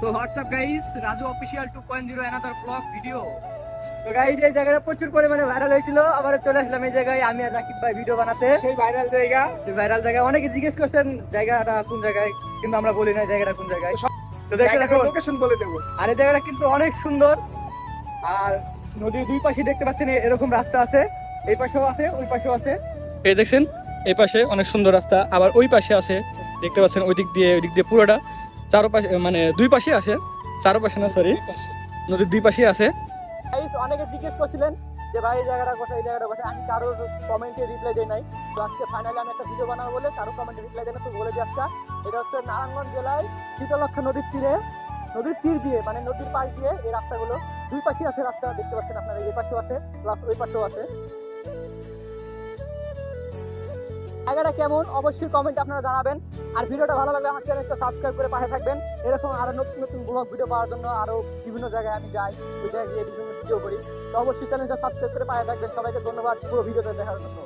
So WhatsApp guys Raju official two point zero another blog video তো guys এই জায়গাটা প্রচুর পরিমাণে ভাইরাল হয়েছিল। আবার চলে আসলাম এই জায়গায়। আমি আর রাকিব ভাই ভিডিও বানাতে। সেই ভাইরাল জায়গা। ভাইরাল জায়গা অনেকে জিজ্ঞেস করছেন জায়গাটা কোন জায়গায়? কিন্তু আমরা বলি না জায়গাটা কোন জায়গায়? তো দেখে রাখুন লোকেশন বলে দেবো। আর এই জায়গাটা কিন্তু অনেক সুন্দর। আর নদীর দুই পাশে দেখতে পাচ্ছেন এরকম রাস্তা আছে। এই পাশেও আছে ওই পাশেও আছে। এই দেখছেন এই পাশে অনেক সুন্দর রাস্তা। আবার ওই পাশে আছে দেখতে পাচ্ছেন ওই দিক দিয়ে ওই দিক দিয়ে পুরোটা। চারোপাশে মানে দুই পাশে আছে। চারোপাশে না সরি নদীর দুই পাশে আছে। অনেকে জিজ্ঞেস করছিলেন যে ভাই এই জায়গাটা কোথায় এই জায়গাটা কোথায়? আমি কারোর কমেন্টে রিপ্লাই দেই নাই। তো আজকে ফাইনালি আমি একটা ভিডিও বানাবো বলে কারও কমেন্টে রিপ্লাই দেয় না তো বলে দিই এটা হচ্ছে নারায়ণগঞ্জ জেলায় শীতলক্ষা নদীর তীরে নদীর তীর দিয়ে মানে নদীর পাশ দিয়ে এই রাস্তাগুলো দুই পাশে আছে রাস্তা দেখতে পাচ্ছেন আপনারা এই পাশেও আছে প্লাস ওই পাশেও আছে। জায়গাটা কেমন, অবশ্যই কমেন্ট আপনারা জানাবেন। আর ভিডিওটা ভালো লাগলে আমার চ্যানেলটা সাবস্ক্রাইব করে পাশে থাকবেন। এরকম আরও নতুন নতুন ব্লগ ভিডিও পাওয়ার জন্য আরও বিভিন্ন জায়গায় আমি যাই, ওই জায়গায় গিয়ে বিভিন্ন ভিডিও করি। তো অবশ্যই চ্যানেলটা সাবস্ক্রাইব করে পাশে থাকবেন। সবাইকে ধন্যবাদ। পুরো ভিডিওটা দেখার জন্য।